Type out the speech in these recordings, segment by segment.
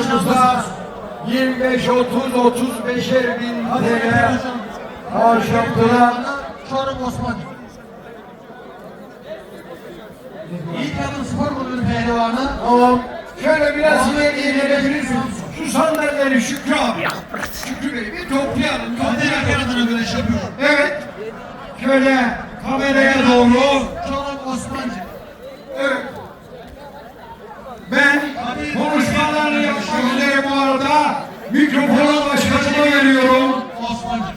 yarışmacımıza 25, 30, 35'er bin TL yaptılar. Çorum Osman. İyi Kadın Spor Kulübü'nün pehlivanı. Tamam. Şöyle biraz ileri gelebilirsiniz. Şu sandalyeleri Şükrü abi. Şükrü Bey bir toplayalım. Kadir toplayalım. adına güreş yapıyor. Evet. Şöyle kameraya doğru. Çorum Osmancı. Evet. Ben konuşmalarını yapmak üzere bu arada mikrofonu başkanıma veriyorum. Osmancı.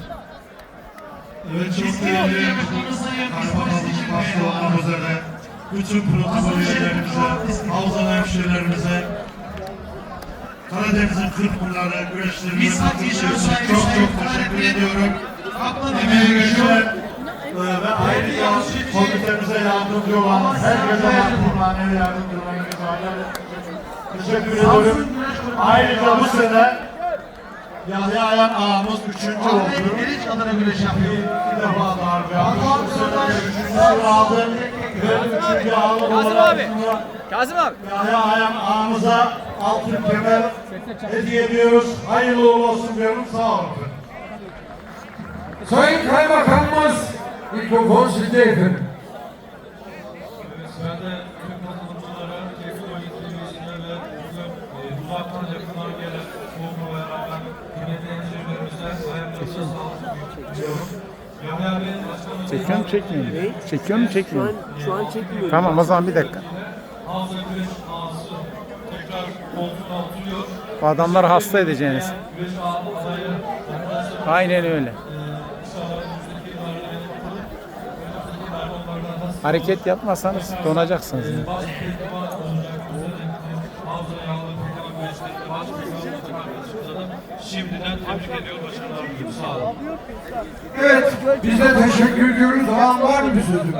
Evet çok değerli kaymakamımız olmak üzere bütün protokol üyelerimize, havzalı hemşehrilerimize, Karadeniz'in Hatice için Özay çok çok teşekkür ediyorum. Emeği geçiyor. ve ayrıca komitemize yardımcı olan herkese mahkum manevi yardımcı olan teşekkür ediyorum. Ayrıca bu sene Yahya Ayan ağamız üçüncü oldu. Ahmet Meriç adına güreş yapıyor. Bir defa darbe yapmış. Bu sene de üçüncüsü aldı. Ve üçüncü ağlı Kazım olarak abi. Kazım abi. Yahya Ayan ağamıza altın kemer hediye ediyoruz. Hayırlı uğurlu olsun diyorum. Sağ olun. Sayın Kaymakamımız mikrofon sizde efendim. Ben de tüm katılımcılara, Yetkilisi'ne ve bugün e, uzaktan yakından başkanımızla Çekiyor mu çekmiyor mu? Çekiyor mu çekmiyor mu? Şu an çekmiyorum. Tamam o zaman bir dakika. Havza Güreş ağası tekrar koltuğuna oturuyor. Bu adamları hasta edeceğiniz. Güreş arkadaşlar Aynen öyle. inşallah önümüzdeki yıllarda benim katılıp önümüzdeki yıllarda onlardan nasıl Hareket yapmasanız donacaksınız. yani. Baş olacak. Tekrar baş şimdiden tebrik ediyor başarılar diliyorum. Sağ olun. Evet, biz de teşekkür ediyoruz. Var mı bir sözümüz?